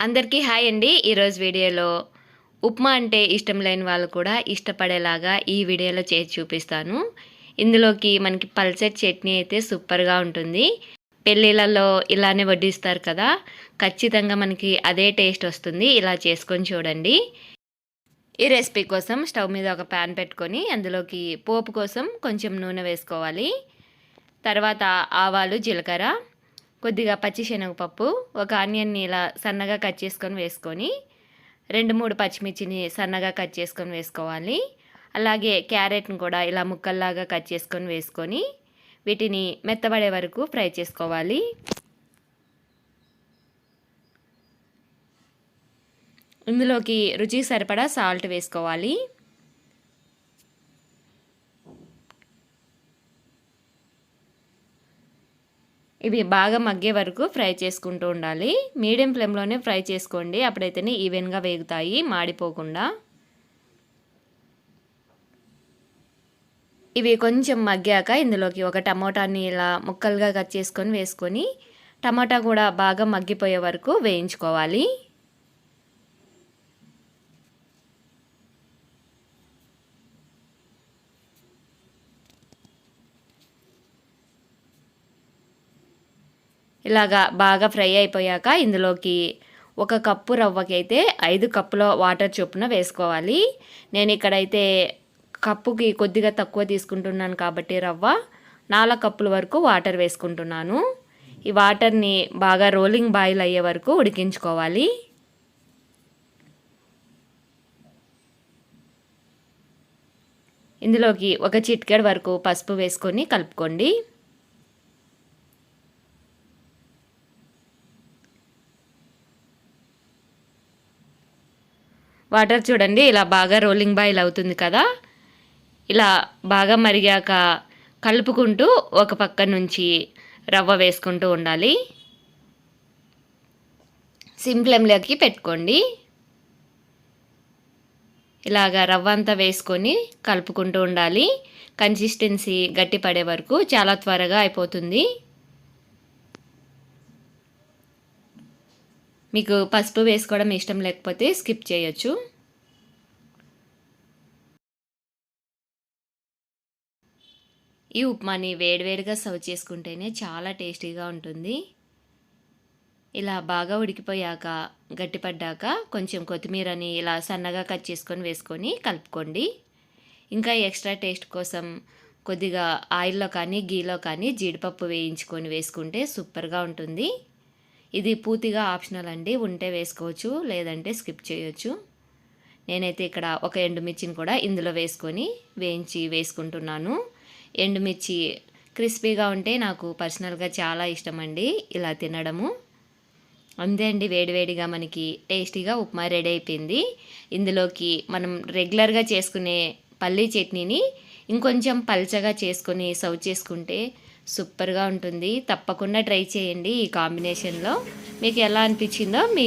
అందరికీ హాయ్ అండి. ఈరోజు వీడియోలో ఉప్మా అంటే ఇష్టం లేని వాళ్ళు కూడా ఇష్టపడేలాగా ఈ వీడియోలో చేసి చూపిస్తాను. ఇందులోకి మనకి పల్సెట్ చట్నీ అయితే సూపర్గా ఉంటుంది. పెళ్ళిళ్ళలో ఇలానే వడ్డిస్తారు కదా ఖచ్చితంగా మనకి అదే టేస్ట్ వస్తుంది. ఇలా చేసుకొని చూడండి. ఈ రెసిపీ కోసం స్టవ్ మీద ఒక ప్యాన్ పెట్టుకొని అందులోకి పోపు కోసం కొంచెం నూనె వేసుకోవాలి. తర్వాత ఆవాలు జీలకర్ర కొద్దిగా పచ్చి శనగపప్పు ఒక ఆనియన్ని ఇలా సన్నగా కట్ చేసుకొని వేసుకొని రెండు మూడు పచ్చిమిర్చిని సన్నగా కట్ చేసుకొని వేసుకోవాలి. అలాగే క్యారెట్ని కూడా ఇలా ముక్కల్లాగా కట్ చేసుకొని వేసుకొని వీటిని మెత్తబడే వరకు ఫ్రై చేసుకోవాలి. ఇందులోకి రుచికి సరిపడా సాల్ట్ వేసుకోవాలి. ఇవి బాగా మగ్గే వరకు ఫ్రై చేసుకుంటూ ఉండాలి. మీడియం ఫ్లేమ్లోనే ఫ్రై చేసుకోండి. అప్పుడైతేనే ఈవెన్గా వేగుతాయి మాడిపోకుండా. ఇవి కొంచెం మగ్గాక ఇందులోకి ఒక టమోటాని ఇలా ముక్కలుగా కట్ చేసుకొని వేసుకొని టమాటా కూడా బాగా మగ్గిపోయే వరకు వేయించుకోవాలి. ఇలాగా బాగా ఫ్రై అయిపోయాక ఇందులోకి ఒక కప్పు రవ్వకి అయితే ఐదు కప్పుల వాటర్ చొప్పున వేసుకోవాలి. నేను ఇక్కడైతే కప్పుకి కొద్దిగా తక్కువ తీసుకుంటున్నాను కాబట్టి రవ్వ నాలుగు కప్పుల వరకు వాటర్ వేసుకుంటున్నాను. ఈ వాటర్ని బాగా రోలింగ్ బాయిల్ అయ్యే వరకు ఉడికించుకోవాలి. ఇందులోకి ఒక చిట్కెడ్ వరకు పసుపు వేసుకొని కలుపుకోండి. వాటర్ చూడండి ఇలా బాగా రోలింగ్ బాయిల్ అవుతుంది కదా. ఇలా బాగా మరిగాక కలుపుకుంటూ ఒక పక్క నుంచి రవ్వ వేసుకుంటూ ఉండాలి. సింప్లెంలోకి పెట్టుకోండి. ఇలాగా రవ్వ అంతా వేసుకొని కలుపుకుంటూ ఉండాలి. కన్సిస్టెన్సీ గట్టి పడే వరకు చాలా త్వరగా అయిపోతుంది. మీకు పసుపు వేసుకోవడం ఇష్టం లేకపోతే స్కిప్ చేయొచ్చు. ఈ ఉప్మాని వేడివేడిగా సర్వ్ చేసుకుంటేనే చాలా టేస్టీగా ఉంటుంది. ఇలా బాగా ఉడికిపోయాక గట్టిపడ్డాక కొంచెం కొత్తిమీరని ఇలా సన్నగా కట్ చేసుకొని వేసుకొని కలుపుకోండి. ఇంకా ఎక్స్ట్రా టేస్ట్ కోసం కొద్దిగా ఆయిల్లో కానీ గీలో కానీ జీడిపప్పు వేయించుకొని వేసుకుంటే సూపర్గా ఉంటుంది. ఇది పూర్తిగా ఆప్షనల్ అండి. ఉంటే వేసుకోవచ్చు లేదంటే స్కిప్ చేయొచ్చు. నేనైతే ఇక్కడ ఒక ఎండుమిర్చిని కూడా ఇందులో వేసుకొని వేయించి వేసుకుంటున్నాను. ఎండుమిర్చి క్రిస్పీగా ఉంటే నాకు పర్సనల్గా చాలా ఇష్టం అండి ఇలా తినడము. అంతే అండి వేడివేడిగా మనకి టేస్టీగా ఉప్మా రెడీ అయిపోయింది. ఇందులోకి మనం రెగ్యులర్గా చేసుకునే పల్లీ చట్నీని ఇంకొంచెం పల్చగా చేసుకొని సర్వ్ చేసుకుంటే సూపర్గా ఉంటుంది. తప్పకుండా ట్రై చేయండి ఈ కాంబినేషన్లో. మీకు ఎలా అనిపించిందో మీ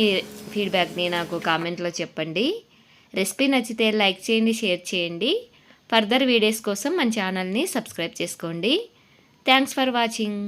ఫీడ్బ్యాక్ని నాకు కామెంట్లో చెప్పండి. రెసిపీ నచ్చితే లైక్ చేయండి షేర్ చేయండి. ఫర్దర్ వీడియోస్ కోసం మన ఛానల్ని సబ్స్క్రైబ్ చేసుకోండి. Thanks for watching.